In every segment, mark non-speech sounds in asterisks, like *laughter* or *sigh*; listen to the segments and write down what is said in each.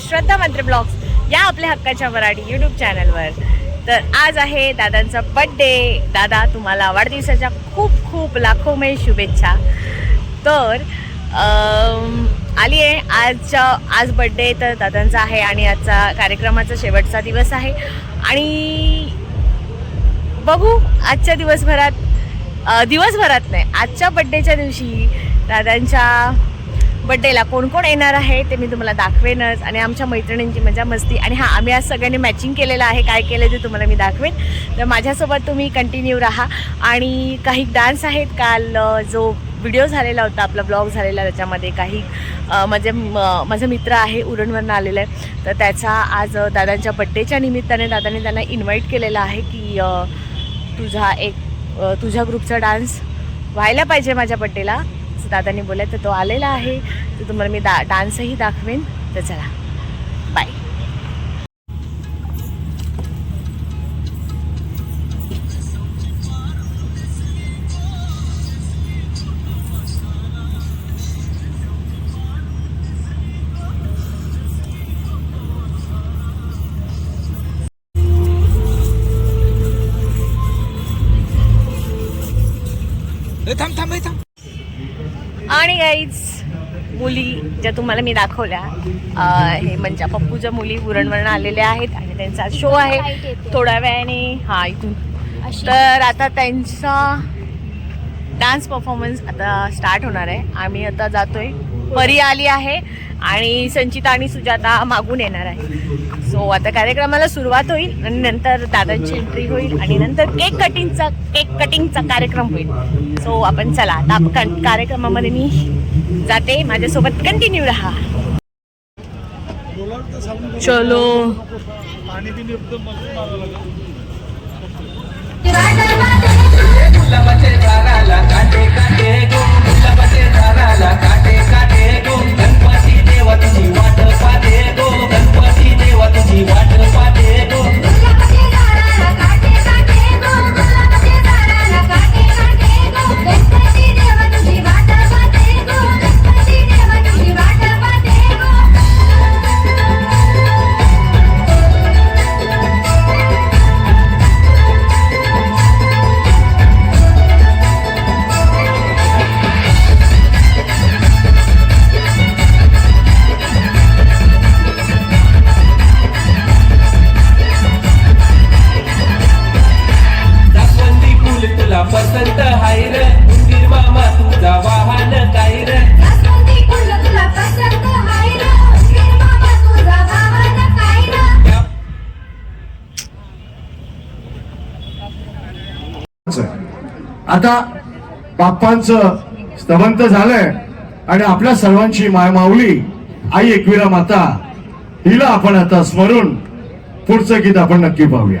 श्रद्धा मंत्र ब्लॉग्स या आपल्या हक्काच्या मराठी यूट्यूब चॅनलवर तर आज आहे दादांचा बड्डे दादा तुम्हाला वाढदिवसाच्या खूप खूप लाखोमय शुभेच्छा. तर आली आहे आजच्या आज बड्डे तर दादांचा आहे आणि आजचा कार्यक्रमाचा शेवटचा दिवस आहे. आणि बघू आजच्या दिवसभरात दिवसभरात नाही आजच्या बड्डेच्या दिवशी दादांच्या बड्डेला कोण कोण येणार आहे ते मी तुम्हाला दाखवेनच. आणि आमच्या मैत्रिणींची मजा मस्ती. आणि हां आम्ही आज सगळ्यांनी मॅचिंग केलेलं आहे. काय केलं ते तुम्हाला मी दाखवेन. तर माझ्यासोबत तुम्ही कंटिन्यू राहा. आणि काही डान्स आहेत. काल जो व्हिडिओ झालेला होता आपला ब्लॉग झालेला त्याच्यामध्ये काही म्हणजे माझे म- माझा मित्र आहे उरणवरनं आलेला आहे तर त्याचा आज दादांच्या बड्डेच्या निमित्ताने दादाने त्यांना इन्व्हाइट केलेला आहे की तुझा एक तुझ्या ग्रुपचा डान्स व्हायला पाहिजे माझ्या बड्डेला असं दादानी बोलले तर तो आलेला आहे. तर तुम्हाला मी डा डान्सही दाखवेन. तर चला. बाय थांब थांब थांब. आणि गाईज मुली ज्या तुम्हाला मी दाखवल्या हे म्हणजे पप्पूच्या मुली उरणवरनं आलेल्या आहेत आणि त्यांचा शो आहे. थोड्या वेळाने हा इथून. तर आता त्यांचा डान्स परफॉर्मन्स आता स्टार्ट होणार आहे. आम्ही आता जातोय. परी आली आहे आणि संचिता आणि सुजाता मागून येणार आहे. सो आता कार्यक्रमाला सुरुवात होईल आणि नंतर दादांची एंट्री होईल आणि नंतर केक कटिंगचा केक कटिंगचा कार्यक्रम होईल. सो आपण चला आता आपण कार्यक्रमामध्ये मी जाते. माझ्यासोबत कंटिन्यू राहा. चलो. गुलाबाचे झाडाला काटे काटे गो गुलाबाचे झाडाला काटे काटे गो. गणपती देवा तुझी वाट पाहते गो. गणपती देवा तुझी वाट पाहते गो. रे. वीर बाबा तुझा वाहन काय रे? आता बाप्पांचं स्तवंत झालंय आणि आपल्या सर्वांची माय माऊली आई एकविरा माता हिला आपण आता स्मरून पुढचं गीत आपण नक्की पाहूया.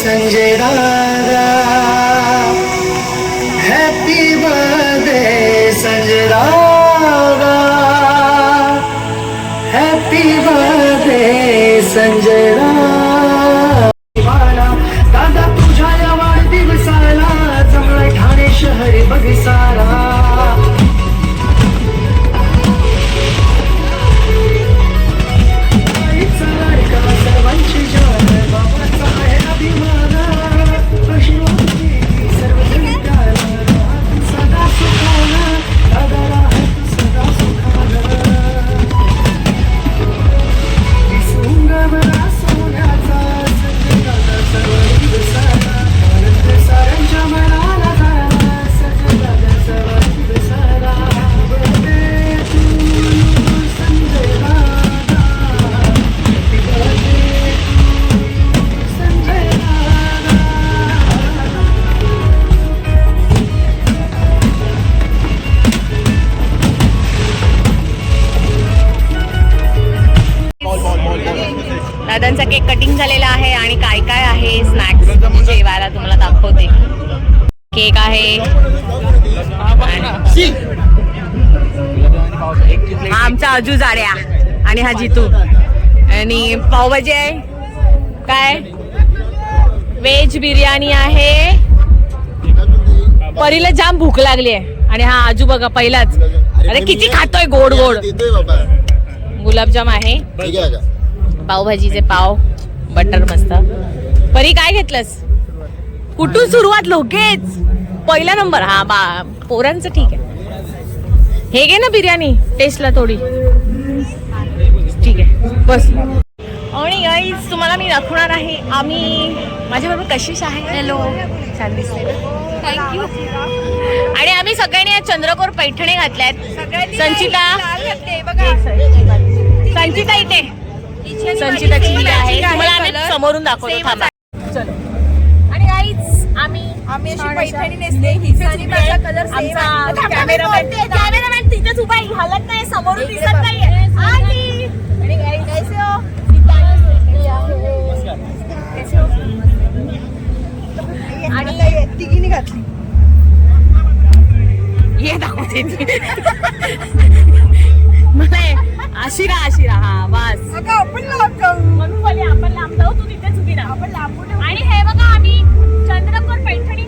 संजय दादा हॅपी बर्थडे संजय दादा happy birthday Sanjay cake cutting झालेला आहे आणि काय काय आहे स्नॅक्स जेवायला तुम्हाला दाखवते. केक आहे. आणि- आमचा अजू जाड्या आणि हा जितू. आणि पावभाजी आहे. काय? व्हेज बिर्याणी आहे. परीला जाम भूक लागली आहे. आणि हा आजू बघा पहिलाच. अरे किती खातोय गोड गोड. गुलाबजाम आहे. पावभाजीचे पाव बटर मस्त. परी काय घेतलंस? कुठून सुरुवात लोकेच पहिला नंबर. हा बा पोरांचं ठीक आहे. हे घे ना बिर्याणी टेस्टला थोडी. ठीक आहे बस. आणि गाईज तुम्हाला मी दाखवणार आहे आम्ही माझ्याबरोबर कशिश आहे? हॅलो छान दिसते थँक्यू आणि आम्ही सगळ्यांनी आज चंद्रकोर पैठणी घातल्यात. संचिता. संचिता इथे. संचिताची ही आहे. तुम्हाला आम्ही समोरून दाखवतो. थांबा. चलो. आणि गाईज आम्ही आम्ही अशी पैठणी नेसले ही माझा कलर आमचा कॅमेरामॅन कॅमेरामॅन तिथेच उभा आहे. हालत नाही समोरून दिसत नाहीये. आली. आणि guys, कैसे हो? हो? आणि तिघीने घातली. ये दाखवते. *laughs* *laughs* मला आशिरा आशिरा. हा बस. अगं आपण लांब जाऊ. म्हणून बोले आपण लांब जाऊ तू तिथेच उभी राहा. आपण लांबून आणि हे बघा आम्ही चंद्रपूर पैठणी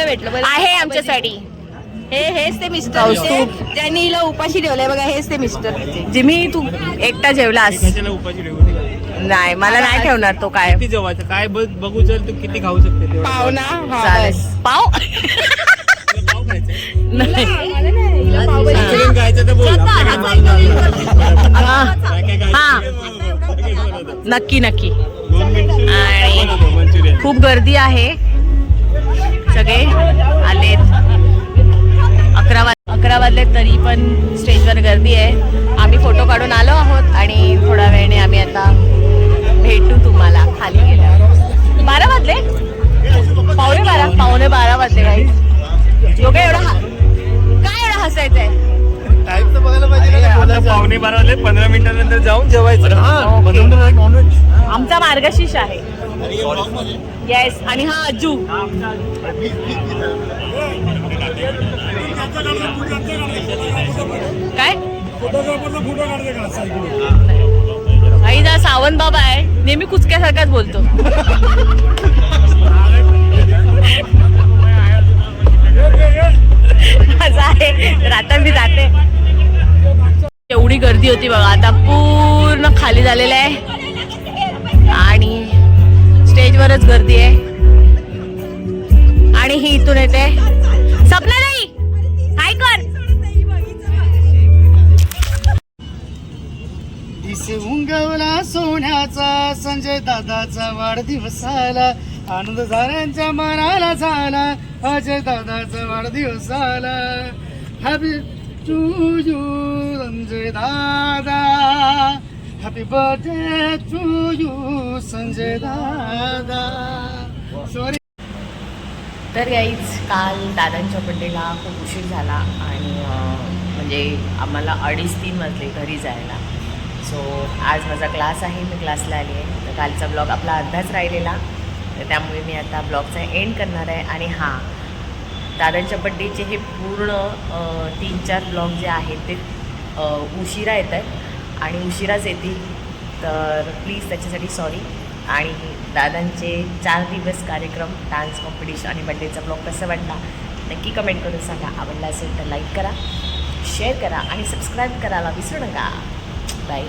नाही भेटलं? आहे आमच्यासाठी. हे हेच ते मिस्टर. कौस्तुभ. त्यांनी हिला उपाशी ठेवलंय बघा हेच ते मिस्टर. जिमी तू एकटा जेवलास? नाही मला नाही ठेवणार तो काय. किती जेवायचं? काय बघ बघू चल तू किती खाऊ शकते तेवढं. पावना चालेल. पाव? पाव खायचं. नाही चिकन खायचं तर बोल. आपल्याकडे माल झाला. हा. काय काय खायचं हा. ते बघ. नक्की. नक्की. दोन मिनिटं. आणि मंचुरियन खूप गर्दी आहे. सगळे आलेत. अकरा वाज अकरा वाजले तरी पण स्टेजवर गर्दी आहे. आम्ही फोटो काढून आलो आहोत आणि थोड्या वेळाने आम्ही आता भेटू तुम्हाला. खाली गेल्यावर. बारा वाजले? पावणे बारा. पावणे बारा वाजले काही लोक एवढा काय एवढं हसायचंय? आता पावणे बारा वाजले. पंधरा मिनिटानंतर जाऊन जेवायचं. आमचा मार्गशीर्ष आहे. येस आणि हा अज्जू काय? आई जा सावंत बाबा आहे. नेहमी कुचक्यासारखाच बोलतो. असं आहे. रात्र मी जाते. एवढी गर्दी होती बघा. आता पूर्ण खाली झालेलं आहे. वरच गर्दी आहे. आणि ही इथून येते. सपना नाही काय कर? उंगवला सोन्याचा संजय दादाचा वाढदिवस आला आनंद झाल्यांच्या मनाला झाला अजय दादाचा वाढदिवस आला हॅपी टू यू संजय दादा. Happy birthday to you Sanjay दादा सॉरी तर याईच काल दादांच्या बड्डेला खूप उशीर झाला आणि म्हणजे आम्हाला अडीच तीन वाजले घरी जायला. सो आज माझा क्लास आहे मी क्लासला आली आहे. तर कालचा ब्लॉग आपला अर्धाच राहिलेला. तर त्यामुळे मी आता ब्लॉगचा एंड करणार आहे. आणि हां दादांच्या बड्डेचे हे पूर्ण तीन चार ब्लॉग जे आहेत ते उशिरा येत आहेत. आणि उशिराच येतील तर प्लीज त्याच्यासाठी सॉरी आणि दादांचे चार दिवस कार्यक्रम डान्स कॉम्पिटिशन आणि बड्डेचा ब्लॉग कसा वाटला नक्की कमेंट करून सांगा. आवडला असेल तर लाईक करा शेअर करा आणि सबस्क्राईब करायला विसरू नका. बाय